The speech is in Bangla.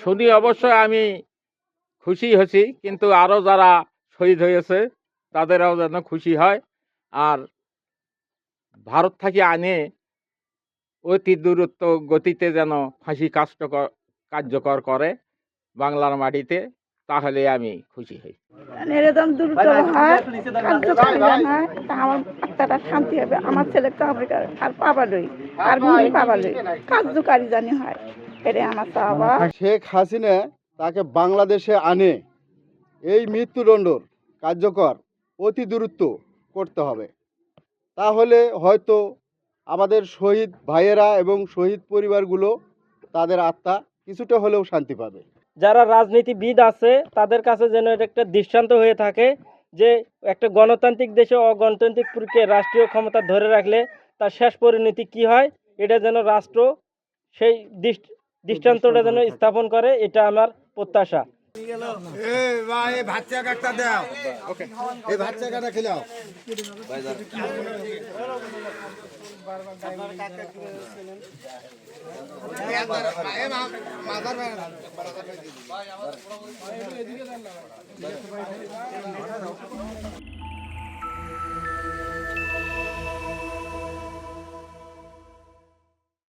শুনি অবশ্যই আমি খুশি হয়েছি কিন্তু আরও যারা শহীদ হয়েছে তাদেরও যেন খুশি হয়। আর ভারত থেকে আনে অতি দূরত্ব গতিতে যেন ফাঁসি কার্যকর কার্যকর করে বাংলার মাটিতে তাহলে আমি খুশি হই। এরকম দ্রুত হয় কার্যকারী হয় তা আমার আত্মাটা শান্তি হবে আমার ছেলেকে হবে আর পাবালই আর মুই পাবালই কার্যকারী জানি হয়। এটা আমার চাওয়া। শেখ হাসিনা তাকে বাংলাদেশে আনে। এই মৃত্যুদণ্ডর কার্যকর অতি দূরত্ব করতে হবে। তাহলে হয়তো আমাদের শহীদ ভাইয়েরা এবং শহীদ পরিবারগুলো তাদের আত্মা কিছুটা হলেও শান্তি পাবে। যারা রাজনীতিবিদ আছে তাদের কাছে যেন এটা একটা দৃষ্টান্ত হয়ে থাকে যে একটা গণতান্ত্রিক দেশে অগণতান্ত্রিক প্রক্রিয়া রাষ্ট্রীয় ক্ষমতা ধরে রাখলে তার শেষ পরিণতি কি হয় এটা যেন রাষ্ট্র সেই দৃষ্ট- দৃষ্টান্তটা যেন স্থাপন করে এটা আমার প্রত্যাশা।